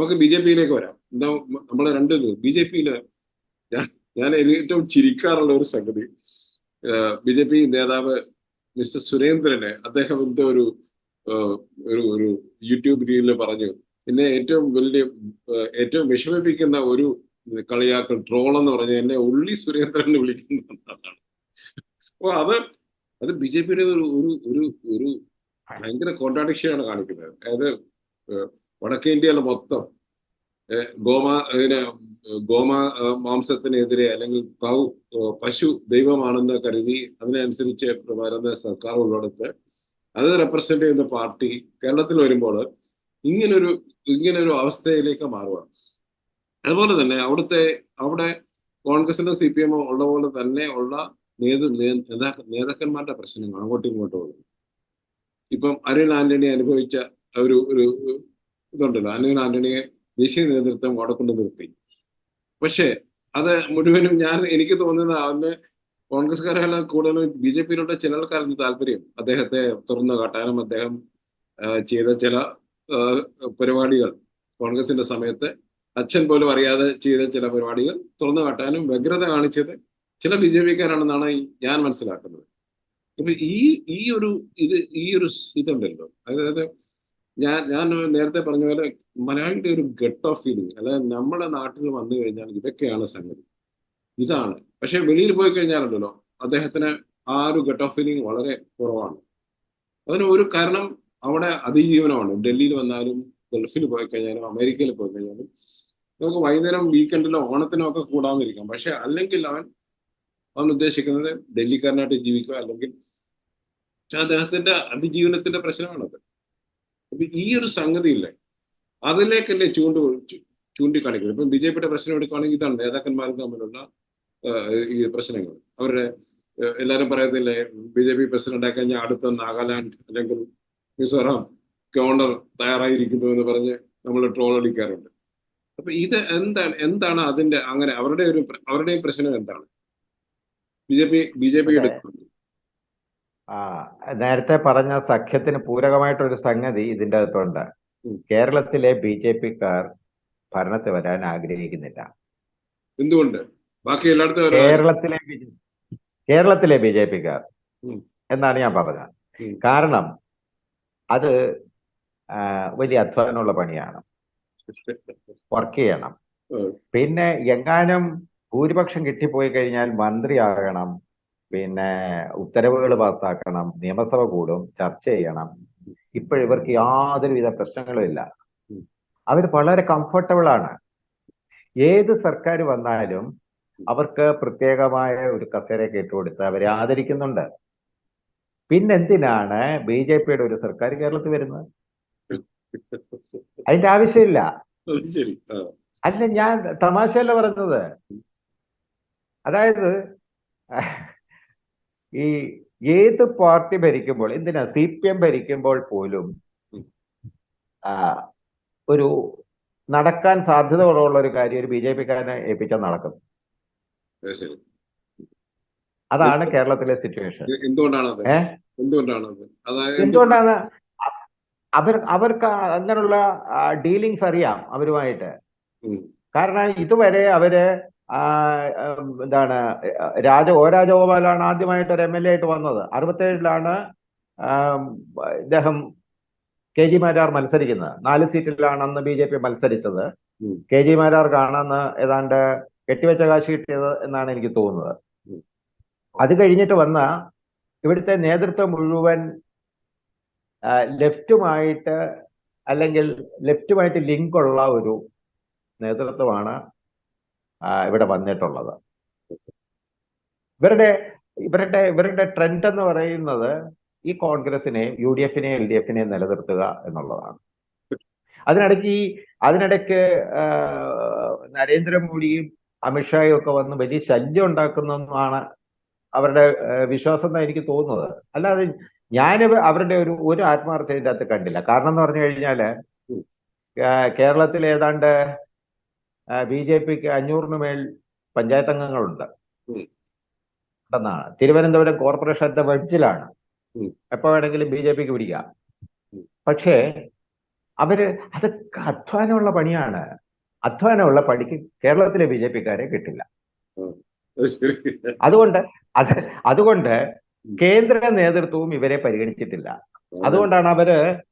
നമുക്ക് B J പിയിലേക്ക് വരാം. എന്താ നമ്മളെ രണ്ട് ബി ജെ പിയിൽ ഞാൻ ഞാൻ ഏറ്റവും ചിരിക്കാറുള്ള ഒരു സംഗതി ബി ജെ പി നേതാവ് മിസ്റ്റർ സുരേന്ദ്രനെ അദ്ദേഹം എന്തോ ഒരു ഒരു ഒരു യൂട്യൂബ് രീതിയിൽ പറഞ്ഞു. എന്നെ ഏറ്റവും വലിയ ഏറ്റവും വിഷമിപ്പിക്കുന്ന ഒരു കളിയാക്കൽ ട്രോൾ എന്ന് പറഞ്ഞ എന്നെ ഉള്ളി സുരേന്ദ്രൻ വിളിക്കുന്ന വിളിക്കുന്നതാണ് അപ്പൊ അത് അത് ബി ജെ പിയുടെ ഒരു ഒരു ഒരു ഭയങ്കര കോൺട്രാഡിക്ഷനാണ് കാണിക്കുന്നത്. അതായത് വടക്കേ ഇന്ത്യയിൽ മൊത്തം ഗോമാ ഇതിന് ഗോമാ മാംസത്തിനെതിരെ അല്ലെങ്കിൽ കൗ പശു ദൈവമാണെന്ന് കരുതി അതിനനുസരിച്ച് വരുന്ന സർക്കാർ ഉള്ളിടത്ത് അത് റെപ്രസെന്റ് ചെയ്യുന്ന പാർട്ടി കേരളത്തിൽ വരുമ്പോൾ ഇങ്ങനൊരു ഇങ്ങനൊരു അവസ്ഥയിലേക്ക് മാറുക അതുപോലെ തന്നെ അവിടുത്തെ അവിടെ കോൺഗ്രസിനും സി പി എമ്മും ഉള്ള പോലെ തന്നെ ഉള്ള നേതൃ നേതാക്ക- നേതാക്കന്മാരുടെ പ്രശ്നങ്ങൾ അങ്ങോട്ടും ഇങ്ങോട്ടും ഉള്ളത് ഇപ്പം അരുൺ ആന്റണി അനുഭവിച്ച ഒരു ഒരു ഇതുണ്ടല്ലോ. ആന്റണി ആന്റണിയെ ദേശീയ നേതൃത്വം അവിടെ കൊണ്ട് നിർത്തി. പക്ഷേ അത് മുഴുവനും ഞാൻ എനിക്ക് തോന്നുന്നത് അവന് കോൺഗ്രസ്സുകാരെല്ലാം കൂടുതലും ബി ജെ പിയിലുള്ള ചില ആൾക്കാരുടെ താല്പര്യം. അദ്ദേഹത്തെ തുറന്നു കാട്ടാനും അദ്ദേഹം ചെയ്ത ചില പരിപാടികൾ. കോൺഗ്രസിന്റെ സമയത്ത് അച്ഛൻ പോലും അറിയാതെ ചെയ്ത ചില പരിപാടികൾ തുറന്നു കാട്ടാനും വ്യഗ്രത കാണിച്ചത് ചില ബി ജെ പിക്കാരാണെന്നാണ് ഞാൻ മനസ്സിലാക്കുന്നത്. അപ്പൊ ഈ ഈ ഒരു ഇത് ഈ ഒരു ഇതുണ്ടല്ലോ. അതായത് ഞാൻ ഞാൻ നേരത്തെ പറഞ്ഞ പോലെ മലയാളിയുടെ ഒരു ഗട്ട് ഓഫ് ഫീലിംഗ് അതായത് നമ്മുടെ നാട്ടിൽ വന്നു കഴിഞ്ഞാൽ ഇതൊക്കെയാണ് സംഗതി. ഇതാണ്. പക്ഷെ വെളിയിൽ പോയി കഴിഞ്ഞാലുണ്ടല്ലോ അദ്ദേഹത്തിന് ആ ഒരു ഗട്ട് ഓഫ് ഫീലിംഗ് വളരെ കുറവാണ്. അതിന് ഒരു കാരണം അവിടെ അതിജീവനമാണ്. ഡൽഹിയിൽ വന്നാലും ഗൾഫിൽ പോയി കഴിഞ്ഞാലും അമേരിക്കയിൽ പോയി കഴിഞ്ഞാലും നമുക്ക് വൈകുന്നേരം വീക്കെൻഡിലോ ഓണത്തിനോ ഒക്കെ കൂടാമെന്നിരിക്കാം പക്ഷെ അല്ലെങ്കിൽ അവൻ അവൻ ഉദ്ദേശിക്കുന്നത് ഡൽഹിക്കാരനായിട്ട് ജീവിക്കുക അല്ലെങ്കിൽ അദ്ദേഹത്തിന്റെ അതിജീവനത്തിന്റെ പ്രശ്നമാണത്. അപ്പൊ ഈ ഒരു സംഗതി ഇല്ലേ അതിലേക്കല്ലേ ചൂണ്ടി ചൂണ്ടിക്കാണിക്കുന്നത്. ഇപ്പം ബി ജെ പിയുടെ പ്രശ്നം എടുക്കുകയാണെങ്കിൽ ഇതാണ് നേതാക്കന്മാർ തമ്മിലുള്ള ഈ പ്രശ്നങ്ങൾ. അവരുടെ എല്ലാവരും പറയത്തില്ലേ ബി ജെ പി പ്രസിഡന്റ് ആയി കഴിഞ്ഞാൽ അടുത്ത നാഗാലാൻഡ് അല്ലെങ്കിൽ മിസോറാം ഗവർണർ തയ്യാറായിരിക്കുന്നു എന്ന് പറഞ്ഞ് നമ്മൾ ട്രോൾ അടിക്കാറുണ്ട്. അപ്പൊ ഇത് എന്താണ് എന്താണ് അതിന്റെ അങ്ങനെ അവരുടെ ഒരു അവരുടെ അവരുടെയും പ്രശ്നം എന്താണ്? B J P B J P. എടുക്കുന്നത് നേരത്തെ പറഞ്ഞ സഖ്യത്തിന് പൂരകമായിട്ടൊരു സംഗതി ഇതിന്റെ അകത്തുണ്ട്. കേരളത്തിലെ ബി ജെ പിക്കാർ ഭരണത്തിൽ വരാൻ ആഗ്രഹിക്കുന്നില്ല. എന്തുകൊണ്ട്? ബാക്കി എല്ലായിടത്തും കേരളത്തിലെ കേരളത്തിലെ ബി ജെ പിക്കാർ. കാർ എന്നാണ് ഞാൻ പറഞ്ഞത്. കാരണം അത് വലിയ അധ്വാനമുള്ള പണിയാണ്. വർക്ക് ചെയ്യണം. പിന്നെ എങ്ങാനും ഭൂരിപക്ഷം കിട്ടിപ്പോയി കഴിഞ്ഞാൽ മന്ത്രിയാകണം. പിന്നെ ഉത്തരവുകൾ പാസ്സാക്കണം നിയമസഭ കൂടും ചർച്ച ചെയ്യണം. ഇപ്പോഴിവർക്ക് യാതൊരുവിധ പ്രശ്നങ്ങളും ഇല്ല. അവർ വളരെ കംഫർട്ടബിൾ ആണ്. ഏത് സർക്കാർ വന്നാലും അവർക്ക് പ്രത്യേകമായ ഒരു കസേരയൊക്കെ ഇട്ടുകൊടുത്ത് അവരെ ആദരിക്കുന്നുണ്ട്. പിന്നെന്തിനാണ് ബി ജെ പിയുടെ ഒരു സർക്കാർ കേരളത്തിൽ വരുന്നത്? അതിന്റെ ആവശ്യമില്ല. അല്ല ഞാൻ തമാശയല്ല പറഞ്ഞത് അതായത് ഈ ഏത് പാർട്ടി ഭരിക്കുമ്പോൾ എന്തിനാ സി പി എം ഭരിക്കുമ്പോൾ പോലും ഒരു നടക്കാൻ സാധ്യത കുറവുള്ള ഒരു കാര്യം ഒരു ബി ജെ പിക്കാരനെ ഏൽപ്പിച്ചാൽ നടക്കും. അതാണ് കേരളത്തിലെ സിറ്റുവേഷൻ എന്തുകൊണ്ടാണ്? അവർ അവർക്ക് അങ്ങനെയുള്ള ഡീലിങ്സ് അറിയാം അവരുമായിട്ട്. കാരണം ഇതുവരെ അവർ എന്താണ് രാജ ഒ രാജഗോപാലാണ് ആദ്യമായിട്ട് ഒരു എം എൽ എ ആയിട്ട് വന്നത്. അറുപത്തേഴിലാണ് ഏഴിലാണ് ഇദ്ദേഹം കെ ജി മാരാർ മത്സരിക്കുന്നത്. നാല് സീറ്റിലാണ് അന്ന് ബി ജെ പി മത്സരിച്ചത്. കെ ജി മാരാർക്കാണെന്ന് ഏതാണ്ട് കെട്ടിവെച്ച കാശ് കിട്ടിയത് എന്നാണ് എനിക്ക് തോന്നുന്നത്. അത് കഴിഞ്ഞിട്ട് വന്ന ഇവിടുത്തെ നേതൃത്വം മുഴുവൻ ലെഫ്റ്റുമായിട്ട് അല്ലെങ്കിൽ ലെഫ്റ്റുമായിട്ട് ലിങ്ക് ഉള്ള ഒരു നേതൃത്വമാണ് ഇവിടെ വന്നിട്ടുള്ളത്. ഇവരുടെ ഇവരുടെ ഇവരുടെ ട്രെൻഡ് എന്ന് പറയുന്നത് ഈ കോൺഗ്രസിനെ യു ഡി എഫിനെ എൽ ഡി എഫിനെ നിലനിർത്തുക എന്നുള്ളതാണ്. അതിനിടയ്ക്ക് ഈ അതിനിടയ്ക്ക് നരേന്ദ്രമോദിയും അമിത്ഷായും ഒക്കെ വന്ന് വലിയ ശല്യം ഉണ്ടാക്കുന്നതാണ് അവരുടെ വിശ്വാസം എന്നാണ് എനിക്ക് തോന്നുന്നത്. അല്ലാതെ ഞാൻ അവരുടെ ഒരു ഒരു ആത്മാർത്ഥത ഇതിന്റെ അകത്ത് കണ്ടില്ല. കാരണം എന്ന് പറഞ്ഞു കഴിഞ്ഞാൽ കേരളത്തിൽ ഏതാണ്ട് ബി ജെ പിക്ക് അഞ്ഞൂറിന് മേൽ പഞ്ചായത്ത് അംഗങ്ങളുണ്ട്. ഉണ്ടെന്നാണ് തിരുവനന്തപുരം കോർപ്പറേഷന്റെ വെഡ്ജിലാണ്. എപ്പോ വേണമെങ്കിലും ബി ജെ പിക്ക് പിടിക്കാം. പക്ഷേ അവർ അത് അധ്വാനമുള്ള പണിയാണ്. അധ്വാനമുള്ള പണിക്ക് കേരളത്തിലെ ബി ജെ പിക്കാരെ കിട്ടില്ല. അതുകൊണ്ട് അത് അതുകൊണ്ട് കേന്ദ്ര നേതൃത്വവും ഇവരെ പരിഗണിച്ചിട്ടില്ല. അതുകൊണ്ടാണ് അവർ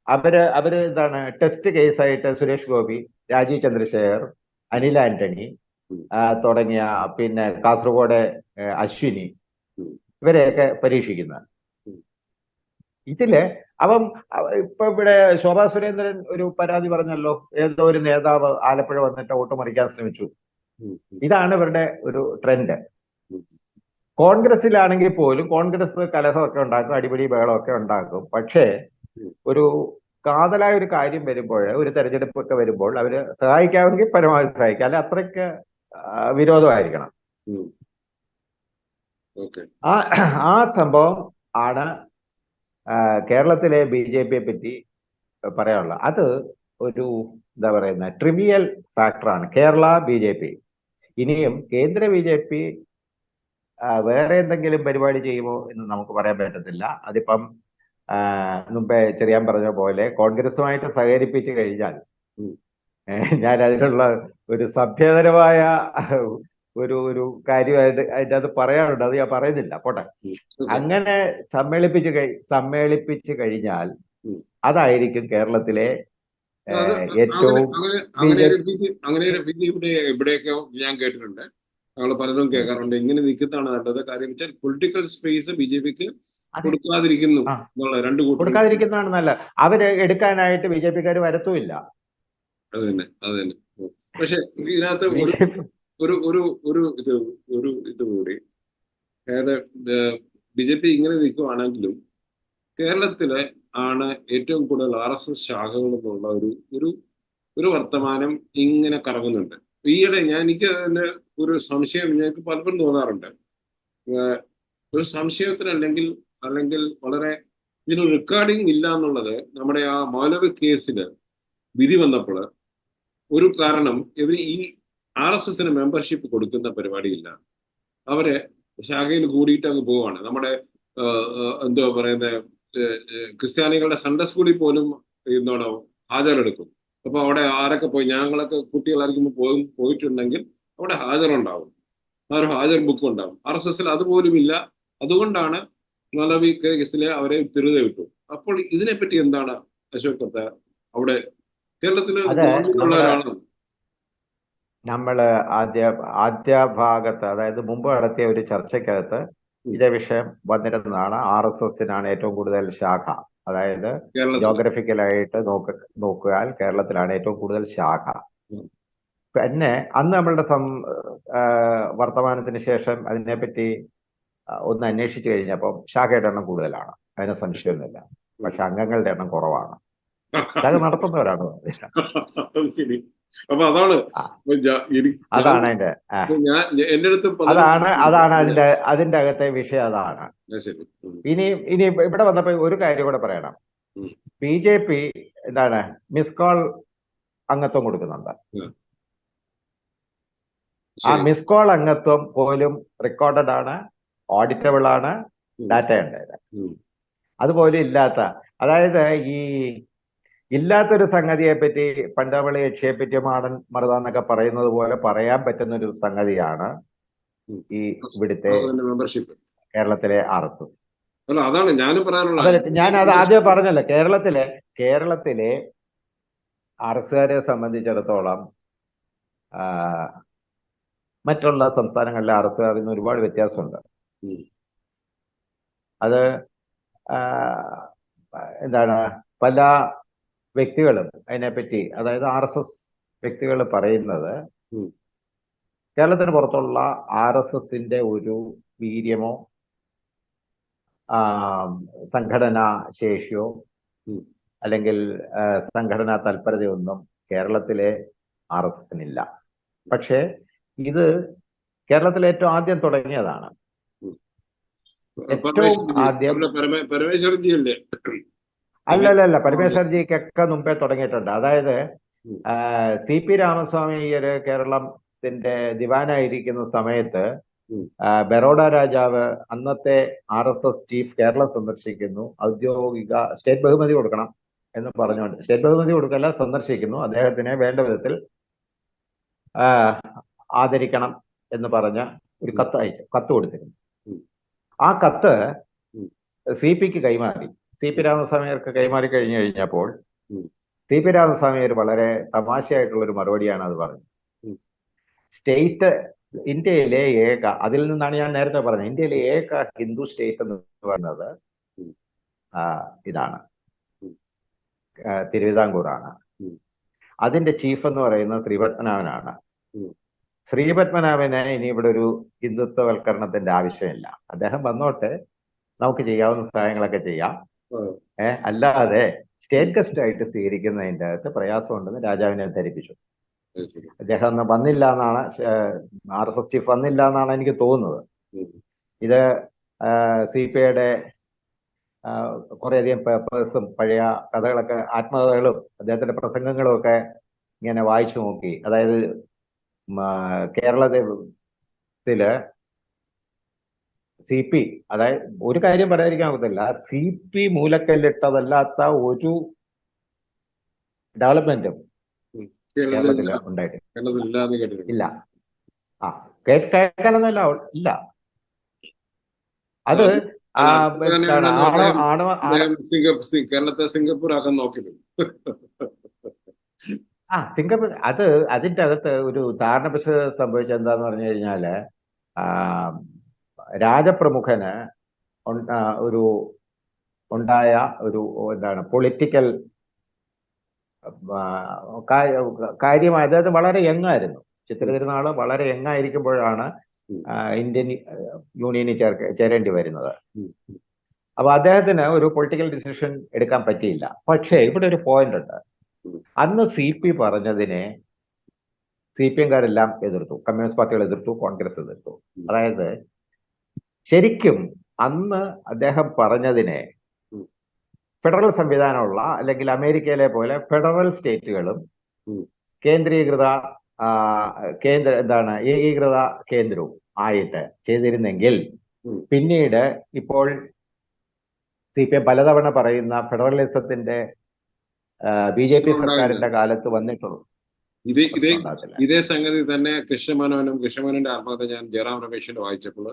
അവർ അവർ എന്താണ് ടെസ്റ്റ് കേസായിട്ട് സുരേഷ് ഗോപി രാജീവ് ചന്ദ്രശേഖർ അനിൽ ആന്റണി തുടങ്ങിയ പിന്നെ കാസർഗോഡ് അശ്വിനി. ഇവരെയൊക്കെ പരീക്ഷിക്കുന്ന. ഇതിൽ അപ്പം ഇപ്പൊ ഇവിടെ ശോഭാ സുരേന്ദ്രൻ ഒരു പരാതി പറഞ്ഞല്ലോ. ഏതോ ഒരു നേതാവ് ആലപ്പുഴ വന്നിട്ട് വോട്ട് മറിക്കാൻ ശ്രമിച്ചു. ഇതാണ് ഇവരുടെ ഒരു ട്രെൻഡ്. കോൺഗ്രസിലാണെങ്കിൽ പോലും കോൺഗ്രസ് കലഹമൊക്കെ ഉണ്ടാക്കും അടിപിടി ബഹളമൊക്കെ ഉണ്ടാക്കും. പക്ഷേ ഒരു കാതലായ ഒരു കാര്യം വരുമ്പോൾ ഒരു തെരഞ്ഞെടുപ്പൊക്കെ വരുമ്പോൾ അവർ സഹായിക്കാമെങ്കിൽ പരമാവധി സഹായിക്കുക അല്ലെ അത്രയ്ക്ക് വിരോധമായിരിക്കണം. ആ ആ സംഭവം ആണ് കേരളത്തിലെ ബി ജെ പിയെ പറ്റി പറയാനുള്ളത്. അത് ഒരു എന്താ പറയുന്ന ട്രിവിയൽ ഫാക്ടറാണ് കേരള ബി ജെ പി. ഇനിയും കേന്ദ്ര ബി ജെ പി വേറെ എന്തെങ്കിലും പരിപാടി ചെയ്യുമോ എന്ന് നമുക്ക് പറയാൻ പറ്റത്തില്ല. അതിപ്പം മുമ്പേ ചെറിയാൻ പറഞ്ഞ പോലെ കോൺഗ്രസുമായിട്ട് സഹകരിപ്പിച്ചു കഴിഞ്ഞാൽ ഞാൻ അതിനുള്ള ഒരു സഭ്യതരമായ ഒരു ഒരു കാര്യമായിട്ട് അതിന്റെ അത് പറയാറുണ്ട് അത് ഞാൻ പറയുന്നില്ല. പോട്ടെ. അങ്ങനെ സമ്മേളിപ്പിച്ച് കഴി സമ്മേളിപ്പിച്ച് കഴിഞ്ഞാൽ അതായിരിക്കും കേരളത്തിലെ അങ്ങനെ ഏറ്റവും അങ്ങനെ ഒരു വിധി ഇവിടെ ഇവിടെയൊക്കെ ഞാൻ കേട്ടിട്ടുണ്ട്. ഞങ്ങൾ പലരും കേൾക്കാറുണ്ട്. ഇങ്ങനെ നിൽക്കുന്നതാണ് നല്ലത്. കാര്യം വെച്ചാൽ പൊളിറ്റിക്കൽ സ്പേസ് ബി ജെ പിക്ക്. കൊടുക്കാതിരിക്കുന്നു രണ്ട് കൊടുക്കാതിരിക്കുന്നതാണ് നല്ല അവർ എടുക്കാനായിട്ട് ബി ജെ പിക്കാർ വരത്തുമില്ല. അത് തന്നെ അത് തന്നെ. പക്ഷെ ഇതിനകത്ത് ഒരു ഒരു ഒരു ഇത് ഒരു ഇത് കൂടി. അതായത് ബി ജെ പി ഇങ്ങനെ നിൽക്കുവാണെങ്കിലും കേരളത്തിലെ ആണ് ഏറ്റവും കൂടുതൽ ആർ എസ് എസ് ശാഖകൾ എന്നുള്ള ഒരു ഒരു ഒരു വർത്തമാനം ഇങ്ങനെ കറങ്ങുന്നുണ്ട്. ഈയിടെ ഞാൻ എനിക്ക് അതിന്റെ ഒരു സംശയം ഞങ്ങൾക്ക് പലപ്പോഴും തോന്നാറുണ്ട്. ഒരു സംശയത്തിന് അല്ലെങ്കിൽ വളരെ ഇതിന് റെക്കോർഡിംഗ് ഇല്ല എന്നുള്ളത് നമ്മുടെ ആ മൗലവി കേസിൽ വിധി വന്നപ്പോൾ ഒരു കാരണം ഇവർ ഈ ആർ എസ് എസിന് മെമ്പർഷിപ്പ് കൊടുക്കുന്ന പരിപാടിയില്ല. അവരെ ശാഖയിൽ കൂടിയിട്ട് അങ്ങ് പോവാണ്. നമ്മുടെ എന്തോ പറയുന്നത് ക്രിസ്ത്യാനികളുടെ സൺഡേ സ്കൂളിൽ പോലും എന്താണ് ഹാജരെടുക്കും. അപ്പൊ അവിടെ ആരൊക്കെ പോയി ഞങ്ങളൊക്കെ കുട്ടികളായിരിക്കുമ്പോൾ പോയി പോയിട്ടുണ്ടെങ്കിൽ അവിടെ ഹാജർ ഉണ്ടാവും ഹാജർ ബുക്ക് ഉണ്ടാവും. ആർ എസ് എസിൽ അതുപോലും ഇല്ല അതുകൊണ്ടാണ് മൗലവി കേസിലെ അവരെ തിരുത വിട്ടു. അപ്പോൾ ഇതിനെപ്പറ്റി എന്താണ് അശോക് കത്ത അവിടെ കേരളത്തിലെ നമ്മൾ ആദ്യ ആദ്യ ഭാഗത്ത് അതായത് മുമ്പ് നടത്തിയ ഒരു ചർച്ചയ്ക്കകത്ത് ഇതേ വിഷയം വന്നിരുന്നതാണ്. ആർ എസ് എസിനാണ് ഏറ്റവും കൂടുതൽ ശാഖ. അതായത് ജോഗ്രഫിക്കലായിട്ട് നോക്ക നോക്കിയാൽ കേരളത്തിലാണ് ഏറ്റവും കൂടുതൽ ശാഖ. പിന്നെ അന്ന് നമ്മളുടെ സം വർത്തമാനത്തിന് ശേഷം അതിനെപ്പറ്റി ഒന്ന് അന്വേഷിച്ചു കഴിഞ്ഞപ്പോൾ ശാഖയുടെ എണ്ണം കൂടുതലാണ്. അതിന് സംശയമൊന്നുമില്ല. പക്ഷെ അംഗങ്ങളുടെ എണ്ണം കുറവാണ്. ശാഖ നടത്തുന്നവരാണ് ശരി. അപ്പൊ അതാണ് അതിന്റെ എന്റെ അടുത്ത് അതാണ് അതാണ് അതിന്റെ അതിന്റെ അകത്തെ വിഷയം അതാണ്. ഇനി ഇനി ഇവിടെ വന്നപ്പോ ഒരു കാര്യം കൂടെ പറയണം. ബി ജെ പി എന്താണ് മിസ് കോൾ അംഗത്വം കൊടുക്കുന്നുണ്ട്. ആ. മിസ് കോൾ അംഗത്വം പോലും റെക്കോർഡഡ് ആണ്. ഓഡിറ്റബിൾ ആണ് ഡാറ്റ ഉണ്ടായത്. അതുപോലെ ഇല്ലാത്ത അതായത് ഈ ഇല്ലാത്തൊരു സംഗതിയെ പറ്റി പണ്ടാവളി യക്ഷിയെ പറ്റി മാടൻ മറുത എന്നൊക്കെ പറയുന്നത് പോലെ പറയാൻ പറ്റുന്ന ഒരു സംഗതിയാണ് ഈ ഇവിടുത്തെ കേരളത്തിലെ ആർ എസ് എസ്. അല്ല അതാണ് ഞാൻ പറയാനുള്ളത്. ഞാൻ അത് ആദ്യം പറഞ്ഞല്ലോ. കേരളത്തിലെ കേരളത്തിലെ ആർ എസ്കാരെ സംബന്ധിച്ചിടത്തോളം മറ്റുള്ള സംസ്ഥാനങ്ങളിലെ ആർ എസ്കാരിൽ നിന്ന് ഒരുപാട് വ്യത്യാസമുണ്ട്. അത് എന്താണ് പല വ്യക്തികളും അതിനെപ്പറ്റി അതായത് ആർ എസ് എസ് വ്യക്തികൾ പറയുന്നത്. കേരളത്തിന് പുറത്തുള്ള ആർ എസ് എസിന്റെ ഒരു വീര്യമോ സംഘടന ശേഷിയോ അല്ലെങ്കിൽ സംഘടനാ തൽപരതയൊന്നും കേരളത്തിലെ ആർ എസ് എസിനില്ല. പക്ഷേ ഇത് കേരളത്തിൽ ഏറ്റവും ആദ്യം തുടങ്ങിയതാണ്. ഏറ്റവും ആദ്യം- അല്ലേ അല്ല അല്ല അല്ല പരമേശ്വർജിക്കൊക്കെ മുമ്പേ തുടങ്ങിയിട്ടുണ്ട്. അതായത് സി പി രാമസ്വാമി അയ്യര് കേരളത്തിന്റെ ദിവാനായിരിക്കുന്ന സമയത്ത് ബറോഡ രാജാവ് അന്നത്തെ R S S chief Keralam സന്ദർശിക്കുന്നു. ഔദ്യോഗിക സ്റ്റേറ്റ് ബഹുമതി കൊടുക്കണം എന്ന് പറഞ്ഞുകൊണ്ട്. സ്റ്റേറ്റ് ബഹുമതി കൊടുക്കല്ല സന്ദർശിക്കുന്നു. അദ്ദേഹത്തിനെ വേണ്ട വിധത്തിൽ ആദരിക്കണം എന്ന് പറഞ്ഞ ഒരു കത്ത് അയച്ചു കത്ത് കൊടുത്തിരുന്നു. ആ കത്ത്. സി പിക്ക് കൈമാറി. സി പി രാമസ്വാമിയർക്ക് കൈമാറി കഴിഞ്ഞു കഴിഞ്ഞപ്പോൾ. സി പി രാമസ്വാമിയർ വളരെ തമാശയായിട്ടുള്ള ഒരു മറുപടിയാണ് അത് പറഞ്ഞത്. സ്റ്റേറ്റ് ഇന്ത്യയിലെ ഏക അതിൽ നിന്നാണ് ഞാൻ നേരത്തെ പറഞ്ഞത് ഇന്ത്യയിലെ ഏക ഹിന്ദു സ്റ്റേറ്റ് എന്ന് പറയുന്നത് ആ, ഇതാണ്. തിരുവിതാംകൂറാണ്. അതിന്റെ ചീഫ് എന്ന് പറയുന്നത് ശ്രീപത്മനാഭനാണ്. ശ്രീപത്മനാഭന് ഇനി ഇവിടെ ഒരു ഹിന്ദുത്വവൽക്കരണത്തിന്റെ ആവശ്യമില്ല. അദ്ദേഹം വന്നോട്ട് നമുക്ക് ചെയ്യാവുന്ന സഹായങ്ങളൊക്കെ ചെയ്യാം. ഏഹ് അല്ലാതെ സ്റ്റേറ്റ് ഗസ്റ്റ് ആയിട്ട് സ്വീകരിക്കുന്നതിന്റെ അകത്ത് പ്രയാസമുണ്ടെന്ന് രാജാവിനെ ധരിപ്പിച്ചു. അദ്ദേഹം അന്ന് വന്നില്ല എന്നാണ് ആർ എസ് എസ് ചീഫ് വന്നില്ല എന്നാണ് എനിക്ക് തോന്നുന്നത്. ഇത് സി പി ഐയുടെ കുറേയധികം പേപ്പേഴ്സും പഴയ കഥകളൊക്കെ ആത്മകഥകളും അദ്ദേഹത്തിന്റെ പ്രസംഗങ്ങളും ഒക്കെ ഇങ്ങനെ വായിച്ചു നോക്കി. അതായത് കേരളത്തിൽ സി പി അതായത് ഒരു കാര്യം പറയാതിരിക്കാൻ പറ്റില്ല സി പി മൂലക്കല്ലിട്ടതല്ലാത്ത ഒരു ഡെവലപ്മെന്റും കേരളത്തിൽ ഇല്ല. ആ കേൾക്കാനൊന്നുമില്ല. ഇല്ല. അത് കേരളത്തെ സിംഗപ്പൂർ ആക്കാൻ നോക്കിയത് ആ സിംഗപ്പൂർ അത് അതിന്റെ അകത്ത് ഒരു ധാരണപക്ഷ സംഭവിച്ചത് എന്താന്ന് പറഞ്ഞു കഴിഞ്ഞാൽ രാജപ്രമുഖന് ഒരു ഉണ്ടായ ഒരു എന്താണ് പൊളിറ്റിക്കൽ കാര്യമായ അതായത് വളരെ യങ്ങായിരുന്നു തിരുനാൾ വളരെ യങ്ങായിരിക്കുമ്പോഴാണ് ഇന്ത്യൻ യൂണിയനിൽ ചേർക്ക ചേരേണ്ടി വരുന്നത്. അപ്പൊ അദ്ദേഹത്തിന് ഒരു പൊളിറ്റിക്കൽ ഡിസിഷൻ എടുക്കാൻ പറ്റിയില്ല പക്ഷേ ഇവിടെ ഒരു പോയിന്റ് ഉണ്ട്. അന്ന് സി പി പറഞ്ഞതിനെ സി പി എംകാരെല്ലാം എതിർത്തു. കമ്മ്യൂണിസ്റ്റ് പാർട്ടികൾ എതിർത്തു കോൺഗ്രസ് എതിർത്തു. അതായത് ശരിക്കും അന്ന് അദ്ദേഹം പറഞ്ഞതിനെ. ഫെഡറൽ സംവിധാനമുള്ള അല്ലെങ്കിൽ അമേരിക്കയിലെ പോലെ ഫെഡറൽ സ്റ്റേറ്റുകളും കേന്ദ്രീകൃത കേന്ദ്ര എന്താണ് ഏകീകൃത കേന്ദ്രവും ആയിട്ട് ചെയ്തിരുന്നെങ്കിൽ പിന്നീട് ഇപ്പോൾ സി പി എം പലതവണ പറയുന്ന ഫെഡറലിസത്തിന്റെ ബി ജെ പി സർക്കാരിന്റെ കാലത്ത് വന്നിട്ടുള്ളൂ. ഇതേ ഇതേ ഇതേ സംഗതി തന്നെ കൃഷ്ണമേനോനും കൃഷ്ണമേനോന്റെ ആത്മഹത്യ ഞാൻ ജയറാം രമേശിന്റെ വായിച്ചപ്പോൾ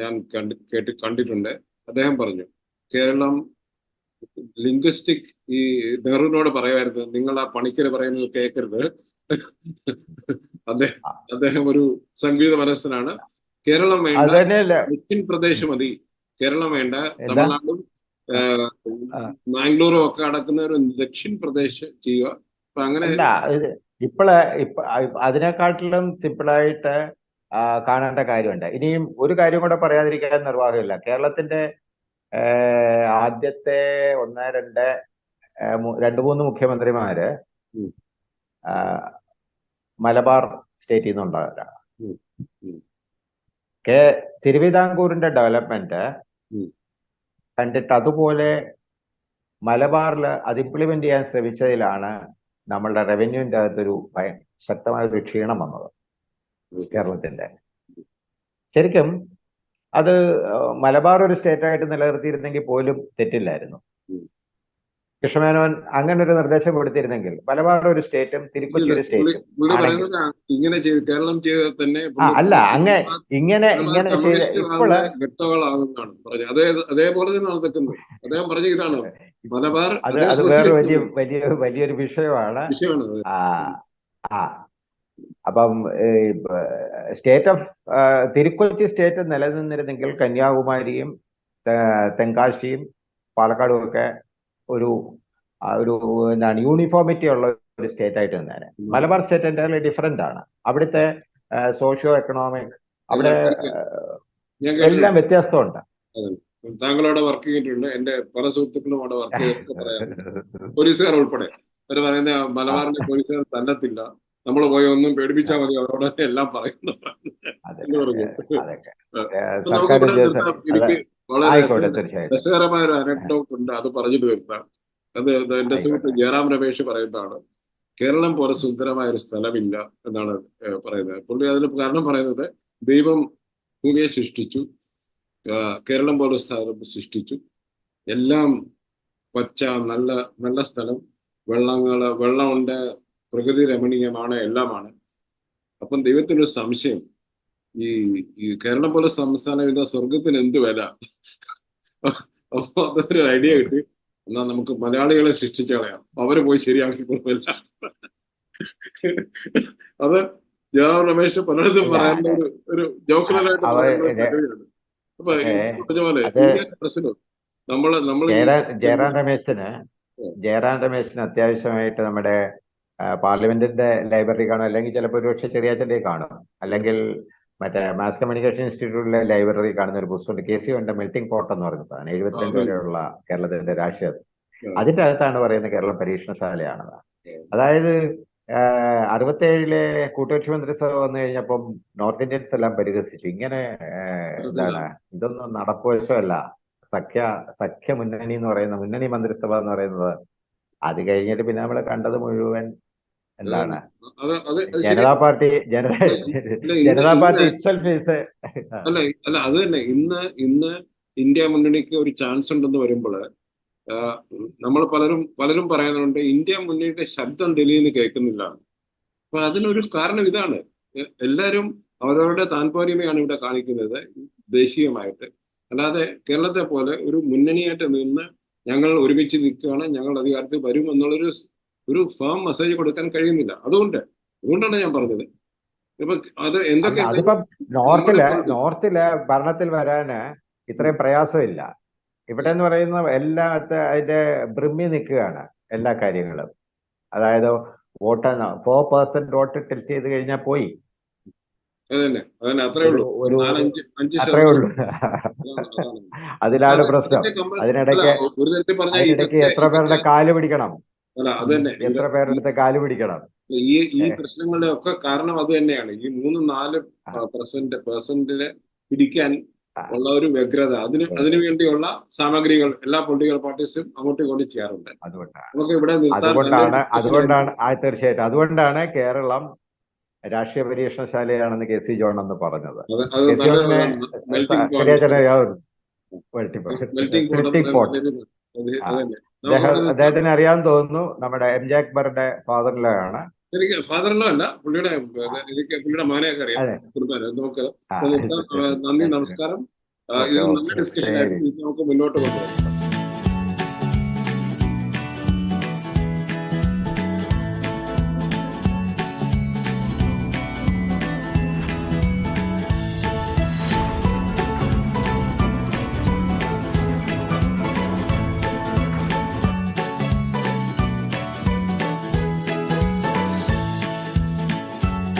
ഞാൻ കണ്ട് കേട്ട് കണ്ടിട്ടുണ്ട്. അദ്ദേഹം പറഞ്ഞു കേരളം ലിംഗ്വിസ്റ്റിക് ഈ നെഹ്റുവിനോട് പറയുമായിരുന്നു നിങ്ങൾ ആ പണിക്കര് പറയുന്നത് കേൾക്കരുത് അദ്ദേഹം അദ്ദേഹം ഒരു സംഗീത മനസ്സനാണ് കേരളം വേണ്ട ദക്ഷിൺ പ്രദേശ് മതി. കേരളം വേണ്ട തമിഴ്നാടും ബാംഗ്ലൂരും ഒക്കെ അടക്കുന്ന ഒരു ദക്ഷിൺ പ്രദേശ് ചെയ്യുക അപ്പൊ അങ്ങനെ ഇപ്പോൾ ഇപ്പൊ അതിനെക്കാട്ടിലും സിമ്പിളായിട്ട് കാണേണ്ട കാര്യമുണ്ട്. ഇനിയും ഒരു കാര്യം കൂടെ പറയാതിരിക്കാൻ നിർവാഹമില്ല. കേരളത്തിന്റെ ആദ്യത്തെ ഒന്ന് രണ്ട് രണ്ടു മൂന്ന് മുഖ്യമന്ത്രിമാര് മലബാർ സ്റ്റേറ്റിൽ. ഉം. കെ തിരുവിതാംകൂറിന്റെ ഡെവലപ്മെന്റ്. കണ്ടിട്ട് അതുപോലെ മലബാറിൽ അത് ഇംപ്ലിമെന്റ് ചെയ്യാൻ ശ്രമിച്ചതിലാണ് നമ്മളുടെ റവന്യൂവിന്റെ അകത്തൊരു ശക്തമായ ഒരു ക്ഷീണം വന്നത് കേരളത്തിന്റെ ശരിക്കും അത് മലബാർ ഒരു സ്റ്റേറ്റ് ആയിട്ട് നിലനിർത്തിയിരുന്നെങ്കിൽ പോലും തെറ്റില്ലായിരുന്നു. കൃഷ്ണമേനോൻ അങ്ങനെ ഒരു നിർദ്ദേശം കൊടുത്തിരുന്നെങ്കിൽ മലബാർ ഒരു സ്റ്റേറ്റും തിരുക്കൊച്ചി ഒരു സ്റ്റേറ്റും. ഇങ്ങനെ ചെയ്ത് കേരളം ചെയ്ത തന്നെ അല്ല അങ്ങ ഇങ്ങനെ ഇങ്ങനെ ചെയ്ത് ഇപ്പോൾ ഘട്ടങ്ങളാകുന്നതാണ് അതേ അതേപോലെ തന്നെ നടക്കുന്നത് അദ്ദേഹം പറഞ്ഞ ഇതാണ്? മലബാർ അത് അത് വേറെ വലിയ വലിയ വലിയൊരു വിഷയമാണ്. വിഷയമാണ് ആ ആ. അപ്പം സ്റ്റേറ്റ് ഓഫ് തിരുക്കൊച്ചി സ്റ്റേറ്റ് നിലനിന്നിരുന്നെങ്കിൽ കന്യാകുമാരിയും തെങ്കാശിയും പാലക്കാടും ഒക്കെ ഒരു ആ, ഒരു എന്താണ് യൂണിഫോമിറ്റി ഉള്ള ഒരു സ്റ്റേറ്റ് ആയിട്ട് നിന്നേനെ. മലബാർ സ്റ്റേറ്റ് എന്റെ ഡിഫറെന്റ് ആണ്. അവിടുത്തെ സോഷ്യോ എക്കണോമിക് അവിടെ എല്ലാം വ്യത്യാസമുണ്ട്. താങ്കളോട് വർക്ക് ചെയ്തിട്ടുണ്ട്. എന്റെ പല സുഹൃത്തുക്കളും അവിടെ വർക്ക് ചെയ്തിട്ട് പോലീസുകാർ ഉൾപ്പെടെ. അവർ പറയുന്ന മലബാറിന്റെ പോലീസുകാർ തന്നത്തില്ല നമ്മൾ പോയി ഒന്നും പേടിപ്പിച്ചാൽ മതി. അവരോട് എല്ലാം പറയുന്നു. എനിക്ക് വളരെ രസകരമായ ഒരു അനക്ഡോട്ട് ഉണ്ട് അത് പറഞ്ഞു തീർത്താണ് അത് എന്റെ സുഹൃത്ത് ജയറാം രമേശ് പറയുന്നതാണ് കേരളം പോലെ സുന്ദരമായ ഒരു സ്ഥലമില്ല എന്നാണ് പറയുന്നത്. പുള്ളി അതിന് കാരണം പറയുന്നത് ദൈവം ഭൂമിയെ സൃഷ്ടിച്ചു കേരളം പോലെ സ്ഥലം സൃഷ്ടിച്ചു. എല്ലാം പച്ച നല്ല നല്ല സ്ഥലം. വെള്ളങ്ങൾ വെള്ളമുണ്ട് പ്രകൃതി രമണീയമാണ് എല്ലാമാണ്. അപ്പം ദൈവത്തിനൊരു സംശയം ഈ ഈ കേരളം പോലെ സംസ്ഥാനം ഇതാ സ്വർഗത്തിന് എന്ത് വില? അപ്പൊ അതൊരു ഐഡിയ കിട്ടി. എന്നാ നമുക്ക് മലയാളികളെ സൃഷ്ടിച്ചു കളയാം. അവർ പോയി കൊടുക്കില്ല. അത് ജനറൽ രമേശ് പലയിടത്തും ഇല്ല. പറയുന്ന ഒരു ഒരു ജോക്കലായിട്ട് അപ്പൊ പറഞ്ഞ പോലെ പ്രശ്നം. നമ്മൾ നമ്മൾ ജയറാം രമേശിന്. ജയറാം രമേശിന് അത്യാവശ്യമായിട്ട് നമ്മുടെ പാർലമെന്റിന്റെ ലൈബ്രറി കാണും. അല്ലെങ്കിൽ ചിലപ്പോൾ ഒരുപക്ഷെ ചെറിയാച്ചന്റെ കാണും. അല്ലെങ്കിൽ മറ്റേ മാസ് കമ്മ്യൂണിക്കേഷൻ ഇൻസ്റ്റിറ്റ്യൂട്ടിലെ ലൈബ്രറി കാണുന്ന ഒരു പുസ്തകമുണ്ട്. കെ സി വേണ്ട മെൽറ്റിംഗ് പോട്ട് എന്ന് പറയുന്ന സാധനം. എഴുപത്തിരണ്ട് വരെയുള്ള കേരളത്തിന്റെ രാഷ്ട്രീയം. അതിന്റെ അകത്താണ് പറയുന്നത് കേരളം പരീക്ഷണശാലയാണെന്ന് അതായത് അറുപത്തേഴിലെ കൂട്ടുകക്ഷി മന്ത്രിസഭ വന്നു കഴിഞ്ഞപ്പം നോർത്ത് ഇന്ത്യൻസ് എല്ലാം പരിഹസിച്ചു. ഇങ്ങനെ എന്താണ് ഇതൊന്നും നടപ്പുവശമല്ല. സഖ്യ സഖ്യ മുന്നണി എന്ന് പറയുന്ന മുന്നണി മന്ത്രിസഭ എന്ന് പറയുന്നത് അത് കഴിഞ്ഞിട്ട് പിന്നെ നമ്മൾ കണ്ടത് മുഴുവൻ എന്താണ്. ജനതാ പാർട്ടി ജനത പാർട്ടി അല്ല അല്ല അത് തന്നെ. ഇന്ന് ഇന്ന് ഇന്ത്യ മുന്നണിക്ക് ഒരു ചാൻസ് ഉണ്ടെന്ന് വരുമ്പോൾ നമ്മൾ പലരും പലരും പറയുന്നുണ്ട് ഇന്ത്യ മുന്നണിയുടെ ശബ്ദം ഡൽഹിയിൽ നിന്ന് കേൾക്കുന്നില്ല. അപ്പൊ അതിനൊരു കാരണം ഇതാണ്. എല്ലാവരും അവരവരുടെ താല്പര്യമയാണ് ഇവിടെ കാണിക്കുന്നത് ദേശീയമായിട്ട്. അല്ലാതെ കേരളത്തെ പോലെ ഒരു മുന്നണിയായിട്ട് നിന്ന് ഞങ്ങൾ ഒരുമിച്ച് നിൽക്കുകയാണ് ഞങ്ങൾ അധികാരത്തിൽ വരും എന്നുള്ളൊരു ഒരു ഫേം മെസ്സേജ് കൊടുക്കാൻ കഴിയുന്നില്ല. അതുകൊണ്ട് അതുകൊണ്ടാണ് ഞാൻ പറഞ്ഞത്. ഇപ്പൊ അത് എന്തൊക്കെ നോർത്തിൽ നോർത്തിൽ ഭരണത്തിൽ വരാന് ഇത്രയും പ്രയാസമില്ല. ഇവിടെ എന്ന് പറയുന്ന എല്ലാ അതിന്റെ ബ്രിമ്മി നിൽക്കുകയാണ് എല്ലാ കാര്യങ്ങളും. അതായത് vote four percent vote test ചെയ്ത് കഴിഞ്ഞാൽ പോയി. അതിലാണ് പ്രശ്നം. അതിനിടയ്ക്ക് അതിനിടയ്ക്ക് എത്ര പേരുടെ കാൽ പിടിക്കണം? അല്ല അത് തന്നെ. എത്ര പേരുടെ കാൽ പിടിക്കണം? ഈ ഈ പ്രശ്നങ്ങളുടെ ഒക്കെ കാരണം അത് തന്നെയാണ്. ഈ മൂന്ന് നാല്. പെർസെന്റ് പെർസെന്റിൽ പിടിക്കാൻ ഉള്ള ഒരു വ്യഗ്രത. അതിന് അതിനു വേണ്ടിയുള്ള സാമഗ്രികൾ എല്ലാ പൊളിറ്റിക്കൽ പാർട്ടീസും അങ്ങോട്ടും ഇങ്ങോട്ടും ചെയ്യാറുണ്ട്. അതുകൊണ്ടാണ് നമുക്ക് ഇവിടെ അതുകൊണ്ടാണ് അതുകൊണ്ടാണ് തീർച്ചയായിട്ടും. അതുകൊണ്ടാണ് കേരളം രാഷ്ട്രീയ പരീക്ഷണശാലയാണെന്ന് കെ സി ജോൺ എന്ന് പറഞ്ഞത്. മെൽറ്റിംഗ് പോട്ട് അദ്ദേഹം അദ്ദേഹത്തിന് അറിയാൻ തോന്നുന്നു നമ്മുടെ എം ജെ അക്ബറിന്റെ ഫാദറിലോ ആണ്. എനിക്ക് ഫാദറിനോ അല്ല പുള്ളിയുടെ എനിക്ക് പുള്ളിയുടെ മകനെയൊക്കെ അറിയാം. നമുക്ക് നന്ദി നമസ്കാരം. ഇത് നല്ല ഡിസ്കഷൻ ആയിരുന്നു. നമുക്ക് മുന്നോട്ട് കൊണ്ടുപോകാം